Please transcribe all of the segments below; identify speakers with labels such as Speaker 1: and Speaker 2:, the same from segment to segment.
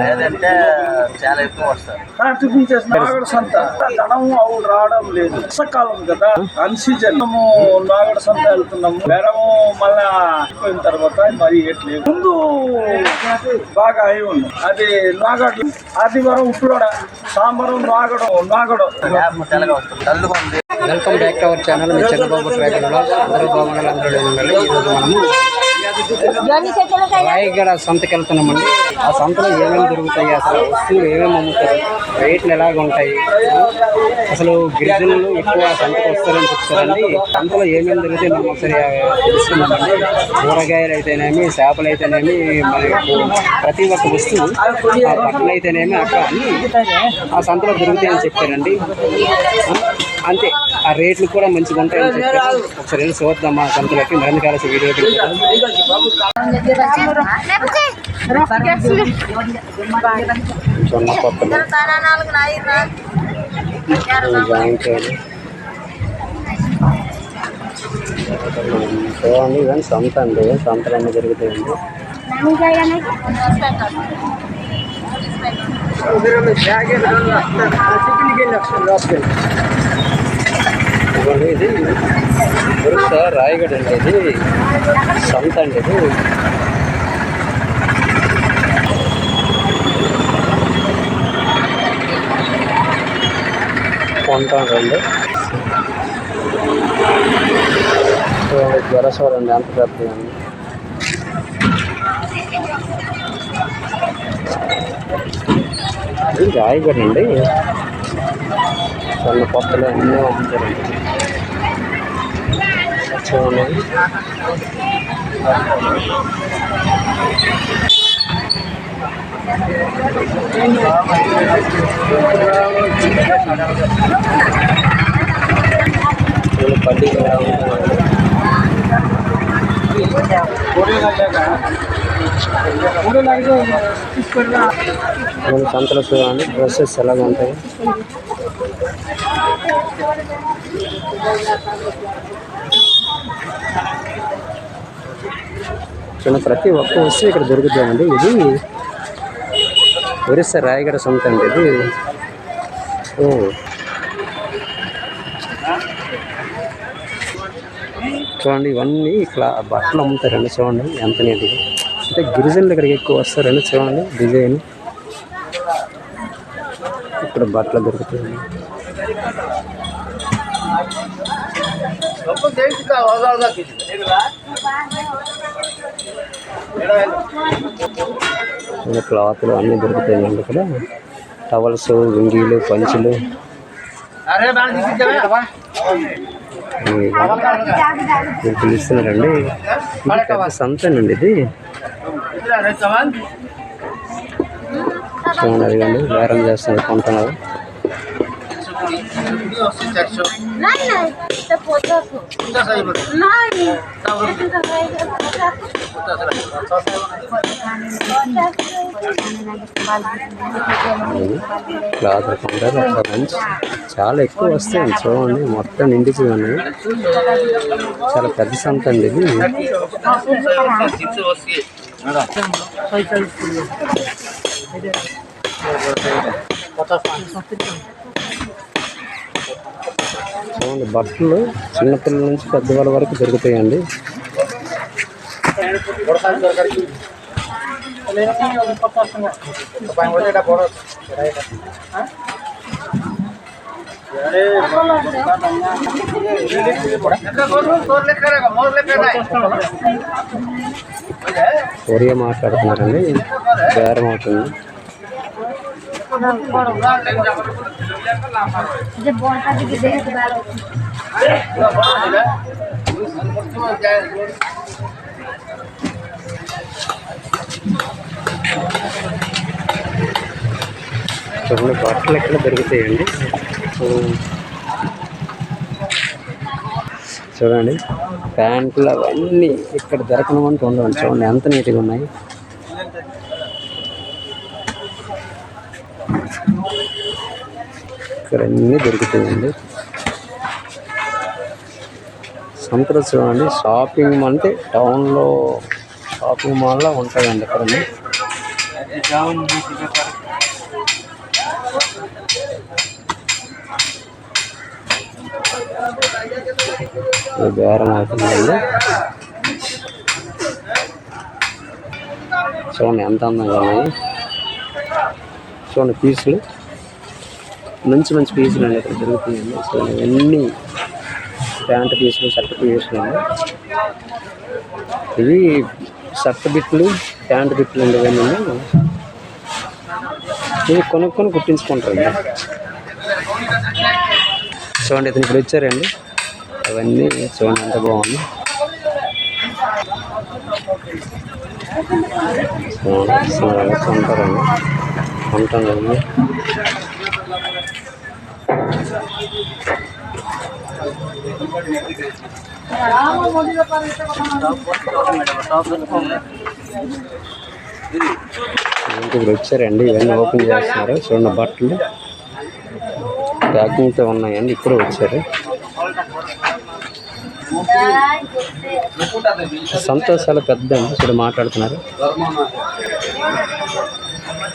Speaker 1: లేదంటే చాలా ఎక్కువ వస్తారు.
Speaker 2: సంత రావడం లేదు. వర్షాకాలం కదా. నాగడ సంత వెళ్తున్నాము. బెరము మళ్ళా అయిపోయిన తర్వాత మరి ఎట్లేదు ముందు బాగా అయి ఉంది. అది నాగడు ఆదివారం ఉప్పులోడ సాంబారం నాగడం నాగడం.
Speaker 1: తల్లుగా ఉంది.
Speaker 3: Welcome back to our channel me Chandrababu travel blog అందరూ బాగుండాలి అందరూ ఉండాలి ఈరోజు మనము రాయగడ సంతకి వెళ్తున్నామండి ఆ సంతలో ఏమేమి దొరుకుతాయి అసలు వస్తువులు ఏమేమి అమ్ముతారు? రేట్లు ఎలాగ ఉంటాయి అసలు గిరిజనులు ఎక్కువ సంతకు వస్తారని చెప్తారండి. సంతలో ఏమేమి దొరుకుతాయి మనం ఒకసారి తెలుసుకున్నామండి కూరగాయలు అయితేనేమి చేపలు అయితేనేమి మనకు ప్రతి ఒక్క వస్తువు ఆ బట్టలు అయితేనేమి అక్కడ అన్ని ఆ సంతలో దొరుకుతాయని చెప్పారండి. అంతే. ఆ రేట్లు కూడా మంచిగా ఉంటాయని చెప్పారు ఒకసారి వెళ్ళి చూద్దాం ఆ సంతలోకి. మరిన్ని కావాల్సిన వీడియో జొన్న పప్పులు జాంకాయలు చూడండి ఇవన్నీ సంత అండి సంతలు అన్నీ జరుగుతాయండి ఇదిగోండి ఇది ఒరిస్సా రాయగడ అండి ఇది సంత అండి ఇది కొంటాడండి చూడండి అండి అంత పెద్దదండి ఇది రాయగడ అండి. చిన్న కొత్తలు అన్నీ అమ్ముతారండి చూడండి వీళ్ళు పల్లి ఎలా సంతలో చూడండి డ్రెస్సెస్ ఎలా ఉంటాయి. చిన్న ప్రతి ఒక్క వస్తువు ఇక్కడ దొరుకుతుందండి ఇది ఒరిస్సా రాయగడ సొంత అండి ఇది. ఓ. చూడండి ఇవన్నీ ఇట్లా బట్టలు అమ్ముతారండి చూడండి ఎంత నీట్గా. అంటే గిరిజనులు ఇక్కడికి ఎక్కువ వస్తారండి చూడండి డిజైన్. ఇక్కడ బట్టలు దొరుకుతాయి. క్లాత్లు అన్నీ దొరుకుతాయండి ఇక్కడ. టవల్స్ లుంగీలు పంచులు. మీరు పిలుస్తున్నారండి. సంతనండి ఇది. చూడండి అదిగండి బేరం చేస్తున్నారు కొంటున్నారు క్లాత్ కొంటారు అక్కడ మంచి చాలా ఎక్కువ వస్తాయండి చూడండి మొత్తం నిండిపోయి ఉన్నాయి చాలా పెద్ద సంత అండి ఇది చూడండి బట్టలు చిన్నపిల్లల నుంచి పెద్దవాళ్ళ వరకు దొరుకుతాయండి. ఒరియా మాట్లాడుతున్నారండి. బేరం అవుతుంది. చూడండి బట్టలు ఎక్కడ దొరుకుతాయండి చూడండి ప్యాంట్లు అవన్నీ ఇక్కడ దొరకడం అంటూ ఉండవండి చూడండి ఎంత నీట్గా ఉన్నాయి ఇక్కడ అన్నీ దొరుకుతాయండి సంతలో చూడండి షాపింగ్ అంటే టౌన్లో షాపింగ్ మాల్లో ఉంటాయండి ఇక్కడ బేరం అవుతుందండి. చూడండి ఎంత అందంగా ఉన్నాయి. చూడండి పీసులు. మంచి మంచి పీసులు అండి ఇక్కడ దొరుకుతున్నాయండి సో ఇవన్నీ ప్యాంట్ పీసులు షర్ట్ పీసులు అండి. ఇవి షర్ట్ బిట్లు ప్యాంట్ బిట్లు అండి ఇవన్నీ. ఇవి కొనుక్కొని కుట్టించుకుంటారండి. చూడండి ఇతను ఇప్పుడు వచ్చారండి. అవన్నీ చూడండి ఎంత బాగుంది. చూడండి కొంటారండి ఇప్పుడు వచ్చారండి ఇవన్నీ ఓపెన్ చేస్తున్నారు. చూడండి బట్టలు. ప్యాకింగ్తో ఉన్నాయండి ఇప్పుడు వచ్చారు. సంతోషాలు పెద్ద అండి చూడు మాట్లాడుతున్నారు.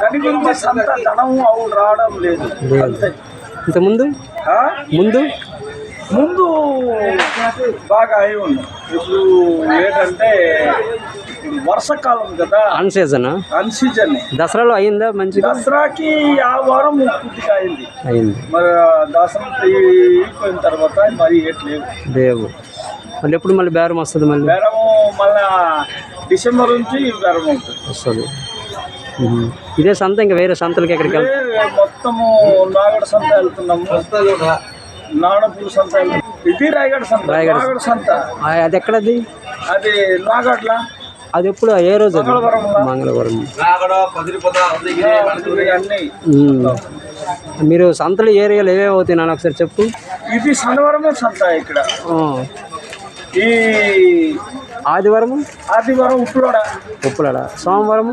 Speaker 2: దాని గురించి సంత ధనము అవును రావడం లేదు. అంతే.
Speaker 3: ఇంతకుముందు
Speaker 2: ఆ?
Speaker 3: ముందు?
Speaker 2: ముందు బాగా అయి ఉన్నాయి ఇప్పుడు ఏంటంటే వర్షాకాలం కదా.
Speaker 3: On season?
Speaker 2: Un season.
Speaker 3: దసరాలో అయిందా మంచిగా?
Speaker 2: దసరాకి ఆ వారం కొద్దిగా అయింది.
Speaker 3: అయింది.
Speaker 2: మరి దసరా అయిపోయిన తర్వాత మరి ఎట్లేవు
Speaker 3: దేవు మళ్ళీ ఎప్పుడు మళ్ళీ బేరం వస్తుంది మళ్ళీ?
Speaker 2: బేరము మళ్ళా డిసెంబర్ నుంచి బేరం ఉంటుంది
Speaker 3: వస్తుంది. ఇదే సంత ఇంకా వేరే సంతలకి ఎక్కడికి వెళ్తాం?
Speaker 2: ఇదే మొత్తము నాగడ సంత వెళ్తున్నాము. నాడపూర్ సంత వెళ్తున్నాము. ఇది రాయగడ సంత
Speaker 3: రాయగడ
Speaker 2: నాగడ సంత.
Speaker 3: అది ఎక్కడది?
Speaker 2: అది నాగడ్ల.
Speaker 3: అది ఎప్పుడు ఏ రోజు. మంగళవారం. మీరు సంతలు ఏరియాలు ఏవేవి అవుతాయి నాన్న ఒకసారి చెప్పు?
Speaker 2: ఇది శనివారమే సంత ఇక్కడ. ఈ
Speaker 3: ఆదివారము?
Speaker 2: ఆదివారం ఉప్పులోడ.
Speaker 3: ఉప్పులడ. సోమవారము?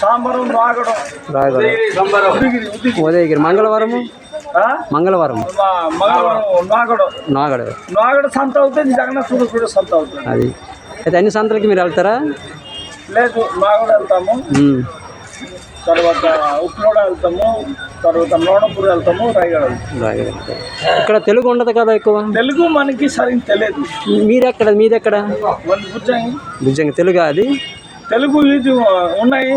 Speaker 2: సాంబారం
Speaker 3: రాయగడ
Speaker 2: ఉదిగిరి ఉదిగిరి
Speaker 3: ఉదయగిరి మంగళవారము?
Speaker 2: ఆ?
Speaker 3: మంగళవారం
Speaker 2: నాగడం.
Speaker 3: నాగడ.
Speaker 2: నాగడ సంత అవుతుంది జగన్నాథుడు కూడా సంత అవుతుంది.
Speaker 3: అది. అయితే అన్ని సంతలకి మీరు వెళ్తారా?
Speaker 2: లేదు నాగడ వెళ్తాము. తర్వాత ఉప్పులోడ వెళ్తాము తర్వాత నోడపూర్ వెళ్తాము రాయగడ.
Speaker 3: ఇక్కడ తెలుగు ఉండదు కదా ఎక్కువ?
Speaker 2: తెలుగు మనకి సరిగ్గా తెలియదు.
Speaker 3: మీరెక్కడ మీదెక్కడ?
Speaker 2: మన భుజంగి
Speaker 3: నిజంగా తెలుగు అది?
Speaker 2: తెలుగు ఇది ఉన్నాయి.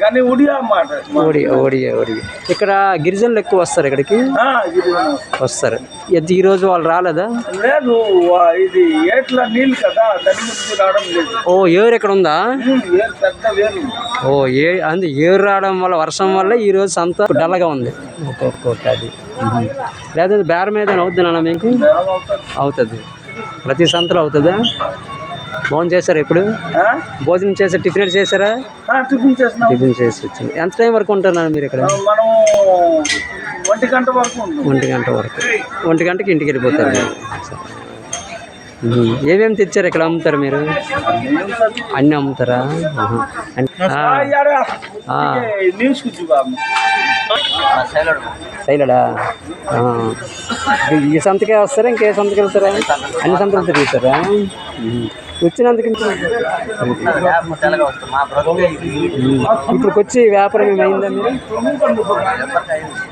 Speaker 2: కానీ ఉడియా మాట
Speaker 3: ఓడి ఓడి ఓడి ఇక్కడ గిరిజనులు ఎక్కువ వస్తారు ఇక్కడికి?
Speaker 2: ఆ, ఇది మనం.
Speaker 3: వస్తారు. ఇది ఈ రోజు వాళ్ళు రాలేదా?
Speaker 2: లేదు ఇది ఏట్ల నీళ్ళు కదా దాని ముందుకు రావడం లేదు.
Speaker 3: ఓ ఏరు ఇక్కడ ఉందా? ఓ ఏ అంది ఏరు రావడం వల్ల వర్షం వల్ల ఈ రోజు సంత డల్గా ఉంది. ఒక్కొక్కటి. అది. లేదంటే బేరం ఏదైనా అవుద్ది నాన్న మీకు
Speaker 2: అవుతుంది.
Speaker 3: అవుతుంది. ప్రతి సంతలో అవుతుందా? భోజనం చేశారా ఇప్పుడు? భోజనం చేసారు టిఫిన్ చేశారా?
Speaker 2: టిఫిన్ చేసినాం.
Speaker 3: టిఫిన్ చేసి వచ్చింది. ఎంత టైం వరకు ఉంటున్నారు మీరు ఇక్కడ?
Speaker 2: మనం ఒంటి గంట వరకు
Speaker 3: ఒంటి గంట వరకు. ఒంటి గంటకి ఇంటికి వెళ్ళిపోతారు. ఏమేమి తెచ్చారు ఇక్కడ అమ్ముతారు మీరు? అన్నీ అమ్ముతారా? శైలడా. ఈ సంతకే వస్తారా? ఇంకే సంతకి వెళ్తారా? అన్ని సంతలు తిరుగుతారా. వచ్చినందుకు. ఇప్పటికి వచ్చి వ్యాపారం ఏమైందా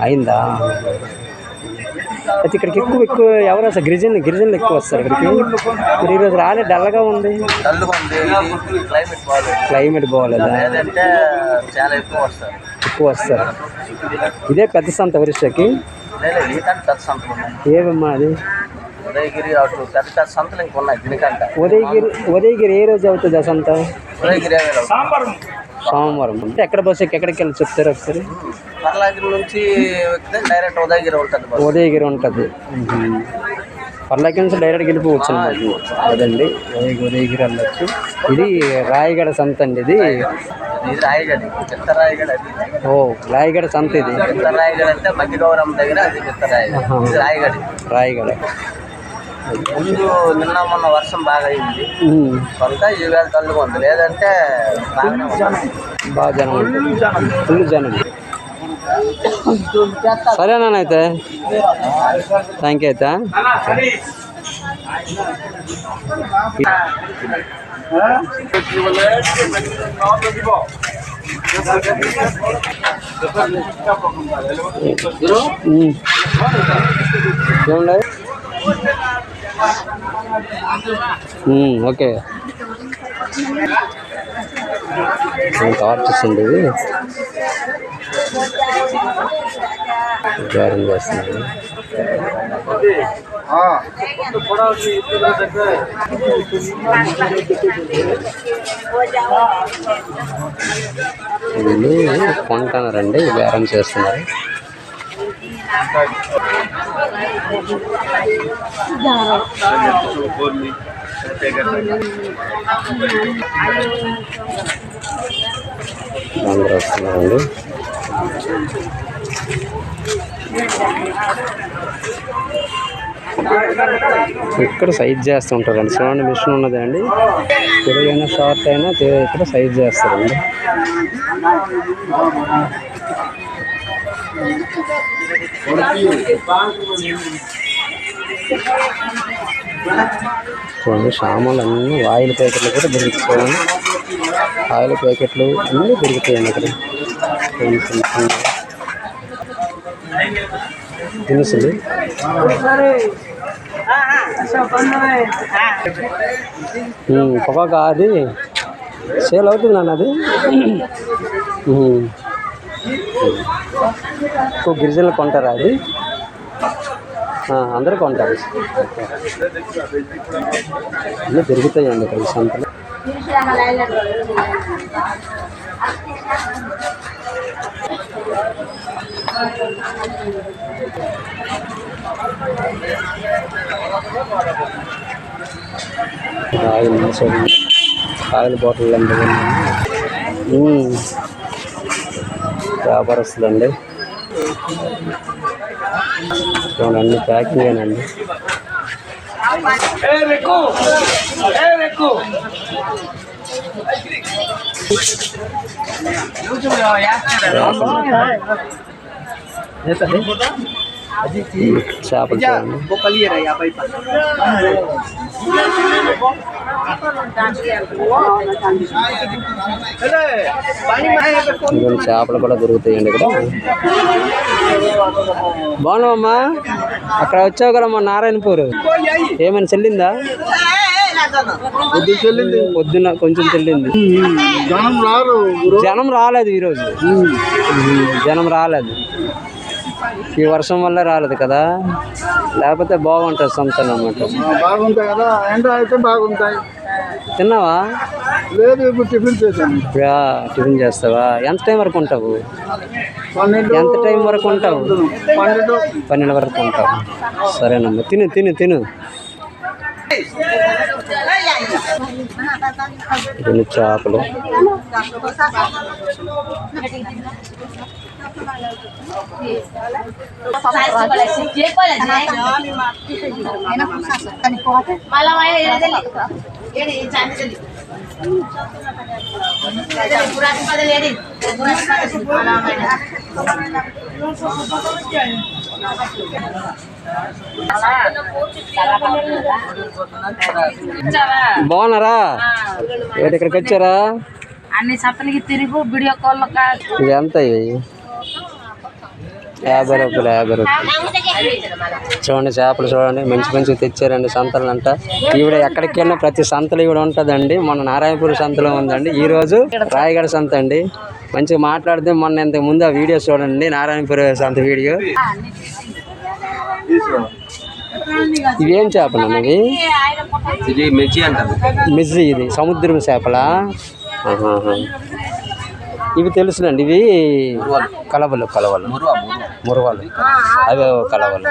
Speaker 3: అయిందా? అయితే ఇక్కడికి ఎక్కువ ఎక్కువ ఎవరు అసలు గిరిజనులు గిరిజనులు ఎక్కువ వస్తారు ఇక్కడికి. మరి ఈరోజు రాలే డల్గా ఉంది.
Speaker 1: క్లైమేట్ బాగాలేదు? చాలా ఎక్కువ వస్తారు.
Speaker 3: ఎక్కువ వస్తారు ఇదే పెద్ద సంత
Speaker 1: ఉన్నాయి.
Speaker 3: ఏమమ్మా అది?
Speaker 1: ఉదయగిరి అటు పెద్ద సంతలు ఇంక ఉన్నాయి దీనికంటే.
Speaker 3: ఉదయగిరి ఉదయగిరి ఏ రోజు అవుతుంది ఆ సంత?
Speaker 1: ఉదయగిరి
Speaker 3: సోమవారం అంటే ఎక్కడ బస్సు ఎక్కి ఎక్కడికి వెళ్ళి చెప్తారు ఒకసారి?
Speaker 1: పర్లాగిరి నుంచి ఎక్కితే డైరెక్ట్ ఉదయగిరి ఉంటుంది
Speaker 3: ఉదయగిరి ఉంటుంది. పర్లాకి నుంచి డైరెక్ట్ వెళ్ళిపోవచ్చు అదండి. ఉదయగిరి వెళ్ళచ్చు. ఇది రాయగడ సంత అండి ఇది.
Speaker 1: ఇది రాయగడి పెద్ద రాయగడి అది.
Speaker 3: ఓ రాయగడ సంత ఇది.
Speaker 1: రాయగడి అంటే మధ్యగౌరవం దగ్గర అది పెద్ద రాయగడి ఇది రాయగడి.
Speaker 3: రాయగడ.
Speaker 1: ముందు నిన్న మొన్న వర్షం బాగా అయింది. కొంత ఈ వేళ తల్లుగా ఉంది. లేదంటే.
Speaker 3: బాగా జనం ఫుల్ జనం. సరేనా అయితే. థ్యాంక్ యూ అయితే ఉమ్. ఓకే. టార్చ్ ఉంది ఇది? బేరం వీళ్ళు కొంటున్నారండి బేరం చేస్తున్నారు. అందరూ వస్తున్నారండి ఇక్కడ సైజ్ చేస్తుంటారండి. చూడండి మిషన్ ఉన్నది అండి. పెరుగైనా షార్ట్ అయినా ఇక్కడ సైజ్ చేస్తారండి. చూడండి సామాన్లు అన్నీ ఆయిల్ ప్యాకెట్లు కూడా దొరుకుతాయి. ఆయిల్ ప్యాకెట్లు అన్నీ దొరుకుతాయండి ఇక్కడ చూడండి చిన్న దినుసులు పొగాకు అది. సేల్ అవుతుంది అన్నది సో గిరిజనులు కొంటారా అది? ఆ, అందరూ కొంటారు. అన్నీ దొరుకుతాయండి ఇక్కడ సంతలు. సంతలో ఆయిల్ ఆయిల్ బాటిల్ అండి వ్యాపారస్తులండి. చూడండి అన్ని ప్యాకింగ్ అండి
Speaker 2: ఏ రెక్కు ఏ రెక్కు
Speaker 3: చేపలు చూడండి చేపలు కూడా దొరుకుతాయండి ఇక్కడ బాగున్నావమ్మా అక్కడ వచ్చావు కదా మా నారాయణపూర్ ఏమైనా చెల్లిందా పొద్దున్న కొంచెం చెల్లింది
Speaker 2: జనం
Speaker 3: రాలేదు ఈరోజు జనం రాలేదు ఈ వర్షం వల్ల రాలేదు కదా? లేకపోతే బాగుంటుంది సంతలు అన్నమాట.
Speaker 2: బాగుంటాయి కదా? ఎండ అయితే బాగుంటాయి.
Speaker 3: తిన్నావా?
Speaker 2: లేదు ఇప్పుడు టిఫిన్ చేశాను.
Speaker 3: ఇప్పుడా టిఫిన్ చేస్తావా? ఎంత టైం వరకు ఉంటావు? ఎంత టైం వరకు ఉంటావు?
Speaker 2: పన్నెండు.
Speaker 3: పన్నెండు వరకు ఉంటావు. సరేనమ్మా తిను తిను. తిను చేపలు. బాగున్నారా? ఏంటి ఇక్కడికి వచ్చారా?
Speaker 4: అన్ని సత్తలకి తిరుగు వీడియో కాల్
Speaker 3: ఎంత యాభై రూపాయలు యాభై రూపాయలు చూడండి చేపలు చూడండి మంచి మంచిగా తెచ్చారండి సంతలు అంట ఈవిడ ఎక్కడికి వెళ్ళినా ప్రతి సంతలో ఈవిడ ఉంటుందండి. మొన్న నారాయణపూర్ సంతలో ఉందండి. ఈ రోజు రాయగడ సంత అండి. మంచిగా మాట్లాడితే మొన్న ఇంతకు ముందు ఆ వీడియో చూడండి నారాయణపూర్ సంత వీడియో. ఇవేం చేపలు ఇవి?
Speaker 1: ఇది మిర్చి అంటారు.
Speaker 3: మిర్చి ఇది సముద్రం చేపలా. ఇవి తెలుసునండి ఇవి కలవలు కలవలు.
Speaker 1: మురువా మురువా.
Speaker 3: మురవాలు. అవి కలవలు.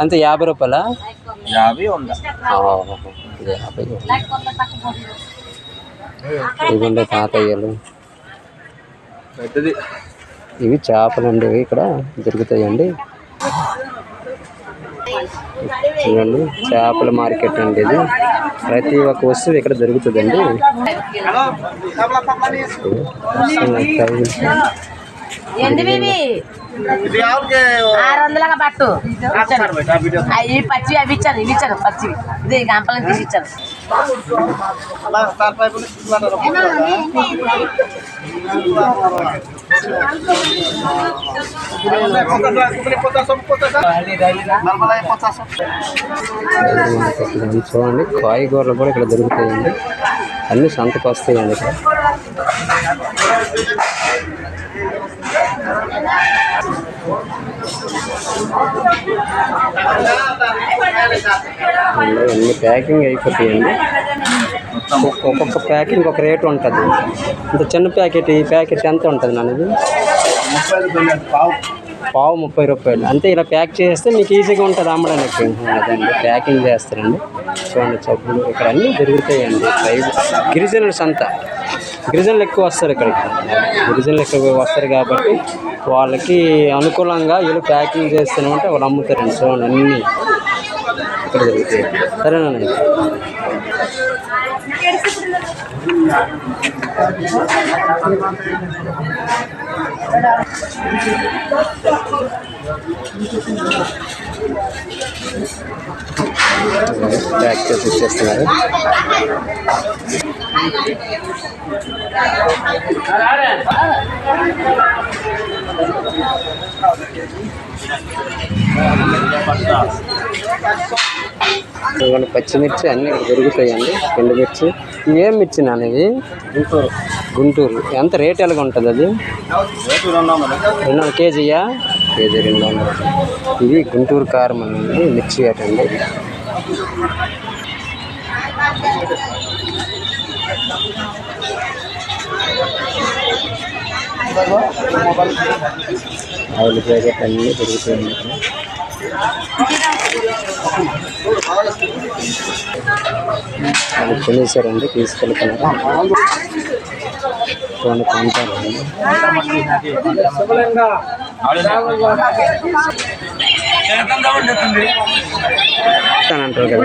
Speaker 3: అంతే యాభై రూపాయల?
Speaker 1: యాభై
Speaker 3: తాతయ్యలు.
Speaker 1: పెద్దది.
Speaker 3: ఇవి చేపలు అండి ఇవి ఇక్కడ దొరుకుతాయండి. చూడండి చేపల మార్కెట్ అండి ఇది. ప్రతి ఒక్క వస్తువు ఇక్కడ దొరుకుతుందండి?
Speaker 4: ఆరు వందలుగా పట్టు. అవి పచ్చి అవి ఇచ్చాను ఇవి ఇచ్చాను పచ్చి ఇది గంపలను తీసి ఇచ్చాను
Speaker 3: చూడండి కాయగూరలు కూడా ఇక్కడ దొరుకుతాయండి. అన్ని సంతకు వస్తాయండి ఇక్కడ. అన్ని ప్యాకింగ్ అయిపోతాయండి. ఒక్కొక్క- ప్యాకింగ్ ఒక రేటు ఉంటుంది. ఇంత చిన్న ప్యాకెట్ ఈ ప్యాకెట్ ఎంత ఉంటుంది నాన్నది పావు. ముప్పై రూపాయలు. అంతే ఇలా ప్యాక్ చేస్తే మీకు ఈజీగా ఉంటుంది అమ్మడానికి. అదండి ప్యాకింగ్ చేస్తారండి. చూడండి చెప్పులు ఇక్కడ అన్నీ దొరుకుతాయండి. గిరిజనుల సంత. గిరిజనులు ఎక్కువ వస్తారు ఇక్కడికి. గిరిజనులు ఎక్కువ వస్తారు కాబట్టి వాళ్ళకి అనుకూలంగా వీళ్ళు ప్యాకింగ్ చేస్తున్నామంటే వాళ్ళు అమ్ముతారండి చూడండి అన్నీ. ఇక్కడ జరుగుతాయి సరేనండి ప్యాక్ చేసి ఇచ్చేస్తున్నారు ఇదిగోండి పచ్చిమిర్చి అన్నీ ఇక్కడ దొరుకుతాయండి ఎండు మిర్చి ఇవి ఏం మిర్చి నాన్నది గుంటూరు. గుంటూరు. ఎంత రేట్ ఎలాగ ఉంటుంది అది? రెండు వందల. కేజీయా? కేజీ రెండు వందలు. ఇది గుంటూరు కారం అండి మిర్చి అటండి. ఆయిల్ ప్యాకెట్ అన్నీ దొరుకుతాయండి వాళ్ళు కొనేసారండి తీసుకెళ్తున్నారు కొన్ని కొంటారండి అంటారు కదా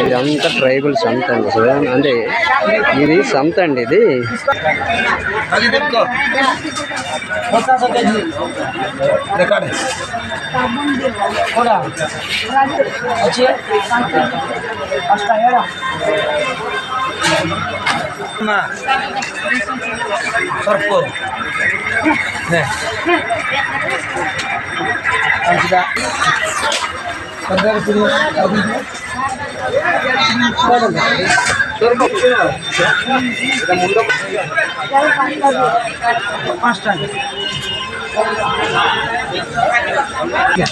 Speaker 3: ఇదంతా ట్రైబల్ సంత అండి అంటే ఇది సంత అండి ఇది.
Speaker 5: lima
Speaker 1: serpong nih. Kan kita pada
Speaker 5: ke sini kami serpong kan? Ya.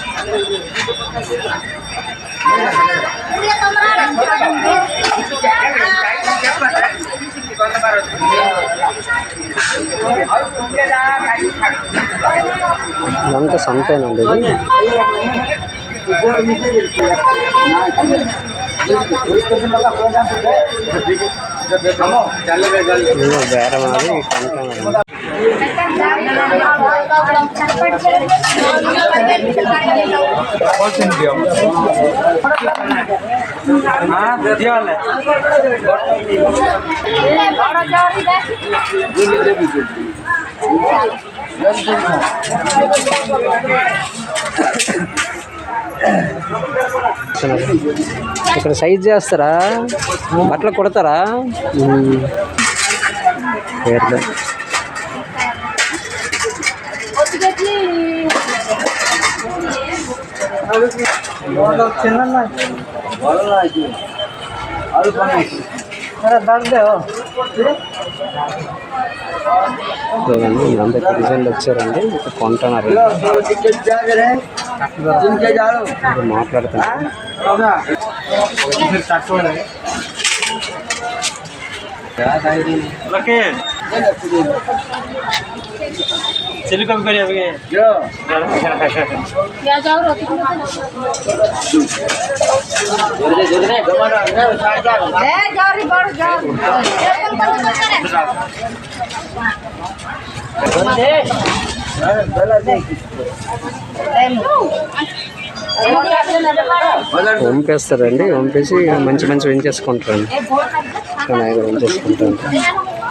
Speaker 4: Ya.
Speaker 3: ఇదంతా సంతేనండి. ఇది ఇదిగో బేరం అది ఇక్కడ సైజ్ చేస్తారా? బట్టలు కుడతారా. పేర్లు చూడండి వీళ్ళంతా గిరిజనులు వచ్చారండి ఇక్కడ కొంటున్నారు ఇక్కడ మాట్లాడుతున్నారు వంపేస్తారండి వంపేసి మంచి మంచి